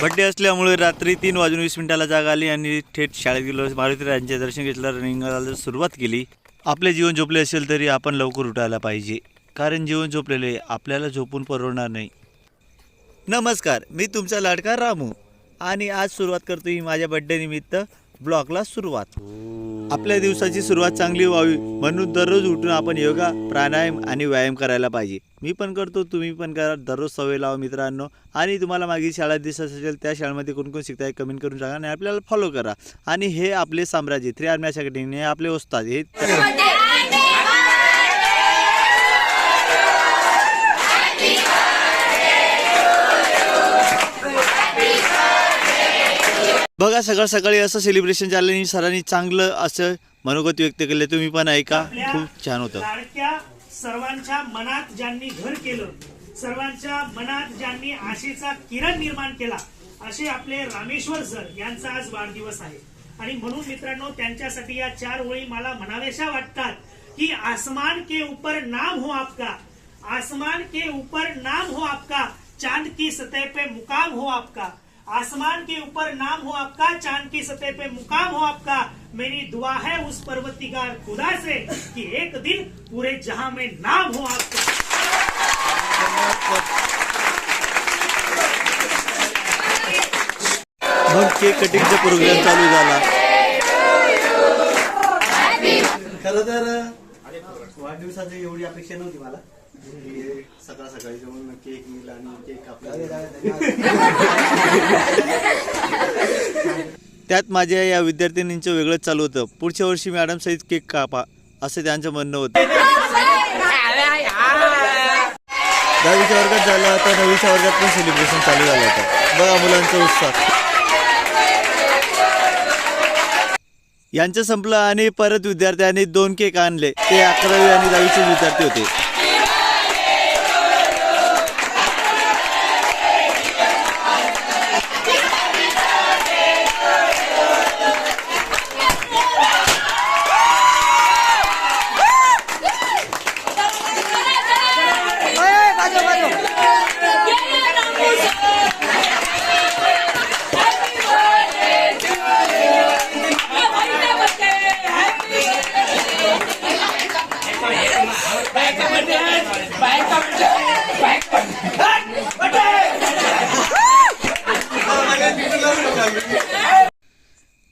Birthday असल्यामुळे रात्री तीन वाजून वीस मिनिटाला जाग आली आणि थेट शाळेत गेलो. मारुतीराजांचे दर्शन घेतलं रनिंगला सुरुवात केली. आपले जीवन झोपले असेल तरी आपण लवकर उठायला पाहिजे. कारण जीवन झोपलेले आपल्याला झोपून परवडणार नाही. नमस्कार मी तुमचा लाडका रामू. आणि आज सुरुवात करतो ही माझ्या बड्डे निमित्त ब्लॉगला सुरुवात. आपल्या दिवसाची सुरुवात चांगली व्हावी म्हणून दररोज उठून आपण योगा प्राणायाम आणि व्यायाम करायला पाहिजे. मी पण करतो तुम्ही पण करा. दररोज सवय लावा मित्रांनो. आणि तुम्हाला मागील शाळा दिसत असेल त्या शाळेमध्ये कोण कोण शिकताय कमेंट करून सांगा आणि आपल्याला फॉलो करा. आणि हे आपले साम्राज्य थ्री आर्मी अकॅडमी हे आपले वस्तात हे बघा सकाळ सकाळी असं सेलिब्रेशन झालं आणि सरांनी चांगलं असं मनोगत व्यक्त केलं. तुम्ही पण ऐका. खूप छान होतं. लाडक्या सर्वांच्या मनात ज्यांनी घर केलं सर्वांच्या मनात ज्यांनी आशेचा किरण निर्माण केला असे आपले रामेश्वर सर यांचा आज वाढदिवस आहे. आणि म्हणून मित्रांनो त्यांच्यासाठी या चार ओळी मला म्हणाव्याशा वाटतात की आसमान के ऊपर नाम हो आपका आसमान के ऊपर नाम हो आपका चांद की सतह पे मुकाम हो आपका. आसमान के ऊपर नाम हो आपका चाँद की सतह पे मुकाम हो आपका। मेरी दुआ है उस पर्वतिगार खुदा से कि एक दिन पूरे जहाँ में नाम हो आपका। केक कटिंगचा प्रोग्राम चालू झाला. खरं तर वाढदिवसाची एवढी अपेक्षा नव्हती मला. सकाळ सकाळी जाऊन केक आणि केक त्यात माझ्या या विद्यार्थिनींचं वेगळंच चालू होतं. पुढच्या वर्षी मॅडम सहित केक कापा असं त्यांचं म्हणणं होतं. दहावीच्या वर्गात झालं आता नववीच्या वर्गात पण सेलिब्रेशन चालू झालं होतं. बघा मुलांचा उत्साह. यांचं संपलं आणि परत विद्यार्थ्यांनी दोन केक आणले. ते अकरावी आणि दहावीचे विद्यार्थी होते.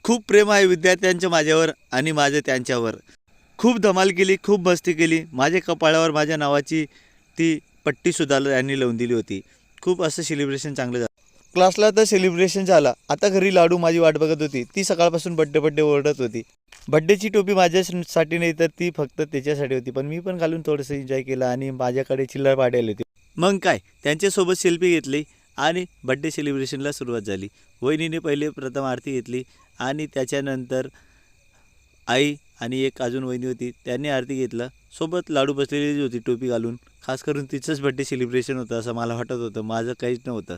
खूप प्रेम आहे विद्यार्थ्यांच्या माझ्यावर आणि माझं त्यांच्यावर. खूप धमाल केली खूप मस्ती केली. माझ्या कपाळावर माझ्या नावाची ती पट्टीसुद्धा यांनी लावून दिली होती. खूप असं सेलिब्रेशन चांगलं झालं. क्लासला तर सेलिब्रेशन झालं. आता घरी लाडू माझी वाट बघत होती. ती सकाळपासून बड्डे बड्डे ओरडत होती. बड्डेची टोपी माझ्यासाठी नाही तर ती फक्त त्याच्यासाठी होती. पण मी पण घालून थोडंसं एन्जॉय केलं आणि माझ्याकडे चिल्लर पाडायला होती मग काय? त्यांच्यासोबत सेल्फी घेतली आणि बड्डे सेलिब्रेशनला सुरुवात झाली. वहिनीने पहिले प्रथम आरती घेतली आणि त्याच्यानंतर आई आणि एक अजून वहिनी होती. त्यांनी आरती घेतलं. सोबत लाडू बसलेली होती टोपी घालून. खास करून तिचंच बड्डे सेलिब्रेशन होतं असं मला वाटत होतं. माझं काहीच नव्हतं.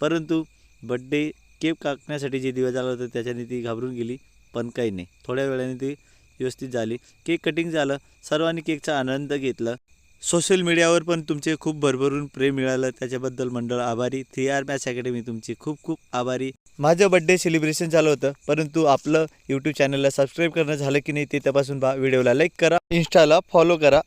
परंतु बड्डे केक कापण्यासाठी जे दिवस झाला होता त्याच्याने ती घाबरून गेली पण काही नाही. थोड्या वेळाने ती व्यवस्थित झाली. केक कटिंग झालं सर्वांनी केकचा आनंद घेतला. सोशल मीडियावर पण तुमचे खूप भरभरून प्रेम मिळालं. त्याच्याबद्दल मंडळ आभारी. थ्री आर मॅच अकॅडमी तुमची खूप खूप आभारी. माझं बड्डे सेलिब्रेशन झालं होतं परंतु आपलं यूट्यूब चॅनलला सबस्क्राईब करणं झालं की नाही ते तपासून पहा. व्हिडिओला लाईक करा. इन्स्टाला फॉलो करा.